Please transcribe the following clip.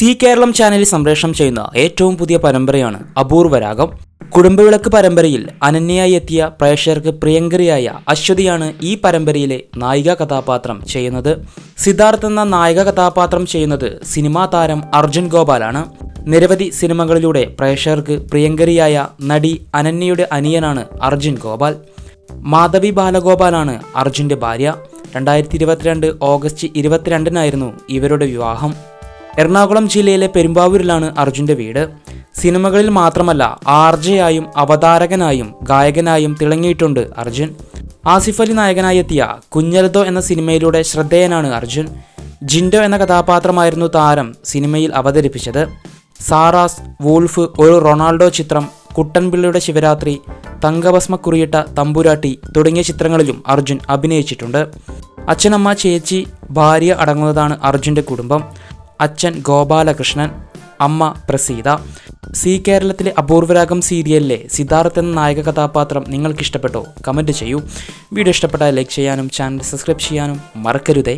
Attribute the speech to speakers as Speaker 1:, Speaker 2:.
Speaker 1: C Keralam ചാനലിൽ സംപ്രേഷണം ചെയ്യുന്ന ഏറ്റവും പുതിയ പരമ്പരയാണ് അപൂർവരാഗം കുടുംബവിളക്ക് പരമ്പരയിൽ അനന്യയായി എത്തിയ പ്രേക്ഷകർക്ക് പ്രിയങ്കരിയായ അശ്വതിയാണ് ഈ പരമ്പരയിലെ നായിക കഥാപാത്രം ചെയ്യുന്നത്. സിദ്ധാർത്ഥ് എന്ന നായിക കഥാപാത്രം ചെയ്യുന്നത് സിനിമാ താരം അർജുൻ ഗോപാലാണ്. നിരവധി സിനിമകളിലൂടെ പ്രേക്ഷകർക്ക് പ്രിയങ്കരിയായ നടി അനന്യയുടെ അനിയനാണ് അർജുൻ ഗോപാൽ. മാധവി ബാലഗോപാലാണ് അർജുന്റെ ഭാര്യ. രണ്ടായിരത്തി ഇരുപത്തിരണ്ട് ഓഗസ്റ്റ് ഇരുപത്തിരണ്ടിനായിരുന്നു ഇവരുടെ വിവാഹം. എറണാകുളം ജില്ലയിലെ പെരുമ്പാവൂരിലാണ് അർജുന്റെ വീട്. സിനിമകളിൽ മാത്രമല്ല ആർജയായും അവതാരകനായും ഗായകനായും തിളങ്ങിയിട്ടുണ്ട് അർജുൻ. ആസിഫ് അലി നായകനായി എത്തിയ കുഞ്ഞലതോ എന്ന സിനിമയിലൂടെ ശ്രദ്ധേയനാണ് അർജുൻ. ജിൻഡോ എന്ന കഥാപാത്രമായിരുന്നു താരം സിനിമയിൽ അവതരിപ്പിച്ചത്. സാറാസ് വൂൾഫ് ഒരു റൊണാൾഡോ ചിത്രം കുട്ടൻപിള്ളയുടെ ശിവരാത്രി തങ്കഭസ്മ കുറിയിട്ട തമ്പുരാട്ടി തുടങ്ങിയ ചിത്രങ്ങളിലും അർജുൻ അഭിനയിച്ചിട്ടുണ്ട്. അച്ഛനമ്മ ചേച്ചി ഭാര്യ അടങ്ങുന്നതാണ് അർജുന്റെ കുടുംബം. അച്ഛൻ ഗോപാലകൃഷ്ണൻ അമ്മ പ്രസീത. സി കേരളത്തിലെ അപൂർവരാഗം സീരിയലിലെ സിദ്ധാർത്ഥ് എന്ന നായക കഥാപാത്രം നിങ്ങൾക്ക് ഇഷ്ടപ്പെട്ടോ കമന്റ് ചെയ്യൂ. വീഡിയോ ഇഷ്ടപ്പെട്ടാൽ ലൈക്ക് ചെയ്യാനും ചാനൽ സബ്സ്ക്രൈബ് ചെയ്യാനും മറക്കരുതേ.